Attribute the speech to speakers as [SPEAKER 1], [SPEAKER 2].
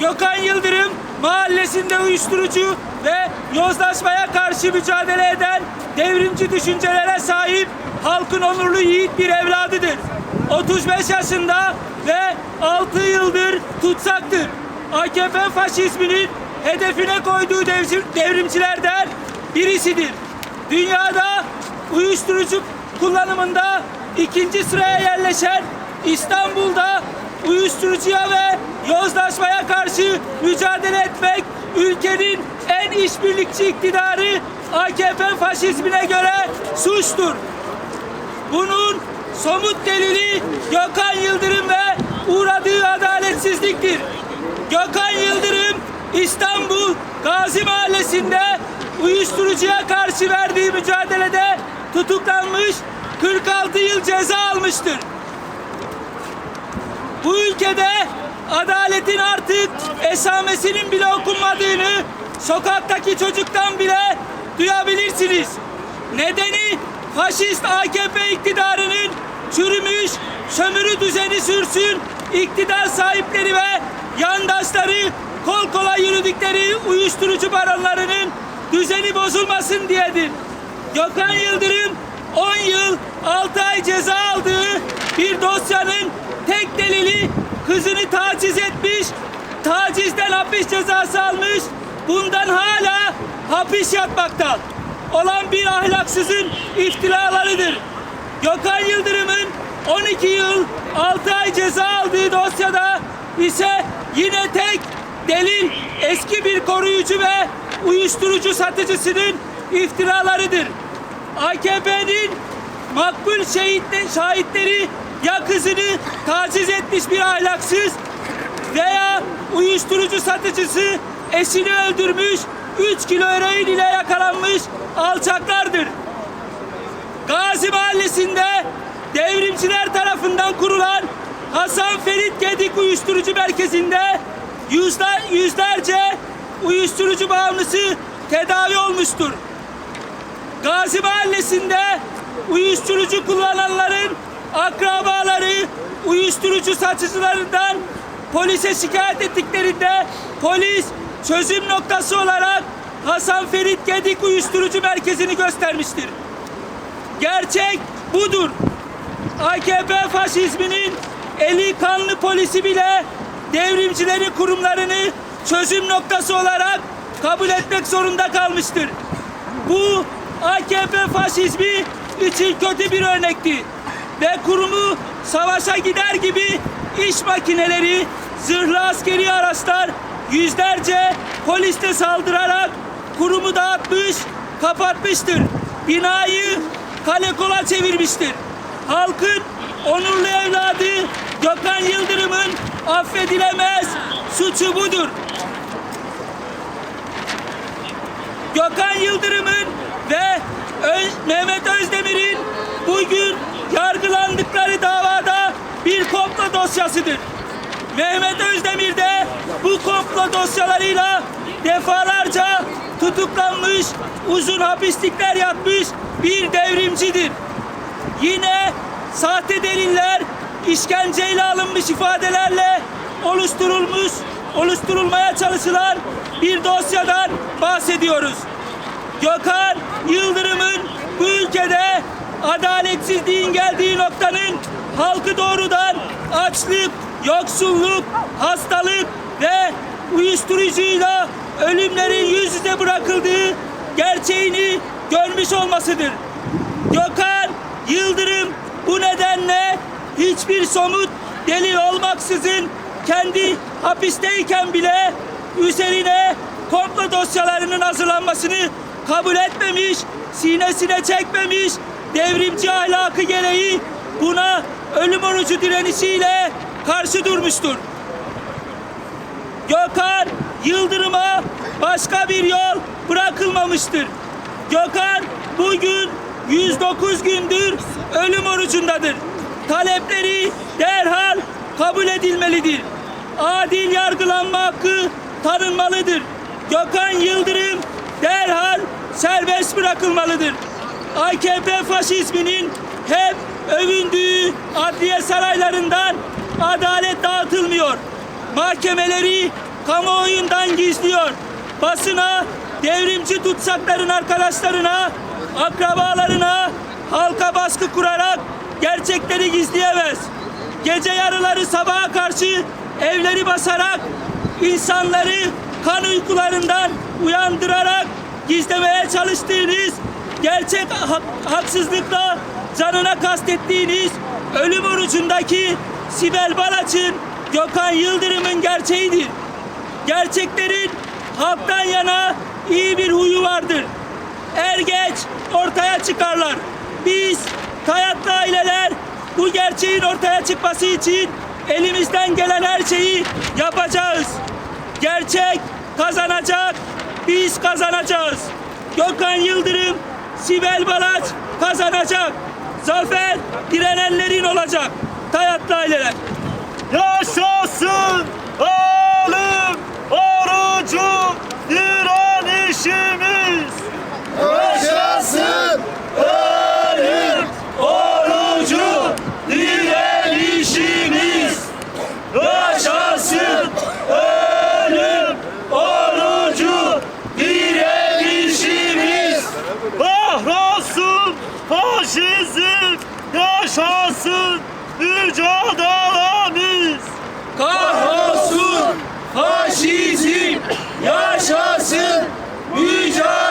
[SPEAKER 1] Gökhan Yıldırım mahallesinde uyuşturucu ve yozlaşmaya karşı mücadele eden devrimci düşüncelere sahip halkın onurlu yiğit bir evladıdır. 35 yaşında ve 6 yıldır tutsaktır. AKP faşizminin hedefine koyduğu devrim- devrimcilerden birisidir. Dünyada uyuşturucu kullanımında ikinci sıraya yerleşen İstanbul'da uyuşturucuya ve yozlaşmaya karşı mücadele etmek ülkenin en işbirlikçi iktidarı AKP faşizmine göre suçtur. Bunun somut delili Gökhan Yıldırım ve uğradığı adaletsizliktir. Gökhan Yıldırım İstanbul Gazi Mahallesi'nde uyuşturucuya karşı verdiği mücadelede tutuklanmış 46 yıl ceza almıştır. Bu ülkede adaletin artık esamesinin bile okunmadığını sokaktaki çocuktan bile duyabilirsiniz. Nedeni faşist AKP iktidarının çürümüş sömürü düzeni sürsün, iktidar sahipleri ve yandaşları kol kola yürüdükleri uyuşturucu baronlarının düzeni bozulmasın diyedir. Gökhan Yıldırım 10 yıl 6 ay ceza aldığı bir dosyanın tek delili kızını taciz etmiş, tacizden hapis cezası almış, bundan hala hapis yatmakta olan bir ahlaksızın iftiralarıdır. Gökhan Yıldırım'ın 12 yıl 6 ay ceza aldığı dosyada ise yine tek delil eski bir koruyucu ve uyuşturucu satıcısının iftiralarıdır. AKP'nin makbul şehitler, şahitleri ya kızını taciz etmiş bir ahlaksız veya uyuşturucu satıcısı eşini öldürmüş 3 kilo eroin ile yakalanmış alçaklardır. Gazi Mahallesi'nde devrimciler tarafından kurulan Hasan Ferit Gedik Uyuşturucu Merkezi'nde yüzler, yüzlerce uyuşturucu bağımlısı tedavi olmuştur. Gazi Mahallesi'nde uyuşturucu kullananların akrabaları uyuşturucu satıcılarından polise şikayet ettiklerinde polis çözüm noktası olarak Hasan Ferit Gedik Uyuşturucu Merkezi'ni göstermiştir. Gerçek budur. AKP faşizminin eli kanlı polisi bile devrimcilerin kurumlarını çözüm noktası olarak kabul etmek zorunda kalmıştır. Bu AKP faşizmi için kötü bir örnekti. Ve kurumu savaşa gider gibi iş makineleri, zırhlı askeri araçlar yüzlerce poliste saldırarak kurumu dağıtmış, kapatmıştır. Binayı kale kola çevirmiştir. Halkın onurlu evladı Gökhan Yıldırım'ın affedilemez suçu budur. Gökhan Yıldırım'ın ve Mehmet Özdemir'in bugün yargılandıkları davada bir komplo dosyasıdır. Mehmet Özdemir de bu komplo dosyalarıyla defalarca tutuklanmış, uzun hapislikler yatmış bir devrimcidir. Yine sahte deliller, işkenceyle alınmış ifadelerle oluşturulmuş, oluşturulmaya çalışılan bir dosyadan bahsediyoruz. Gökhan Yıldırım'ın bu ülkede adaletsizliğin geldiği noktanın halkı doğrudan açlık, yoksulluk, hastalık ve uyuşturucuyla ölümlerin yüz yüze bırakıldığı gerçeğini görmüş olmasıdır. Gökhan Yıldırım bu nedenle hiçbir somut delil olmaksızın kendi hapisteyken bile üzerine komplo dosyalarının hazırlanmasını kabul etmemiş, sinesine çekmemiş, devrimci ahlakı gereği buna ölüm orucu direnişiyle karşı durmuştur. Gökhan Yıldırım'a başka bir yol bırakılmamıştır. Gökhan bugün 109 gündür ölüm orucundadır. Talepleri derhal kabul edilmelidir. Adil yargılanma hakkı tanınmalıdır. Gökhan Yıldırım derhal serbest bırakılmalıdır. AKP faşizminin hep övündüğü adliye saraylarından adalet dağıtılmıyor. Mahkemeleri kamuoyundan gizliyor. Basına, devrimci tutsakların arkadaşlarına, akrabalarına, halka baskı kurarak gerçekleri gizleyemez. Gece yarıları sabaha karşı evleri basarak insanları kan uykularından uyandırarak gizlemeye çalıştığınız gerçek hak- haksızlıkla canına kastettiğiniz ölüm orucundaki Sibel Balaç'ın Gökhan Yıldırım'ın gerçeğidir. Gerçeklerin halktan yana iyi bir huyu vardır. Er geç ortaya çıkarlar. Biz Kayatlı aileler bu gerçeğin ortaya çıkması için elimizden gelen her şeyi yapacağız. Gerçek kazanacak, biz kazanacağız. Gökhan Yıldırım, Sibel Balaç kazanacak. Zafer direnenlerin olacak. Tayatlı aileler.
[SPEAKER 2] Yaşasın ölüm orucu direnişimiz.
[SPEAKER 3] Yaşasın
[SPEAKER 2] Ölüm orucu direnişimiz. Yaşasın ölüm orucu direnişimiz. Kahrolsun faşizm yaşasın mücadelemiz.
[SPEAKER 1] Kahrolsun faşizm, yaşasın mücadelemiz.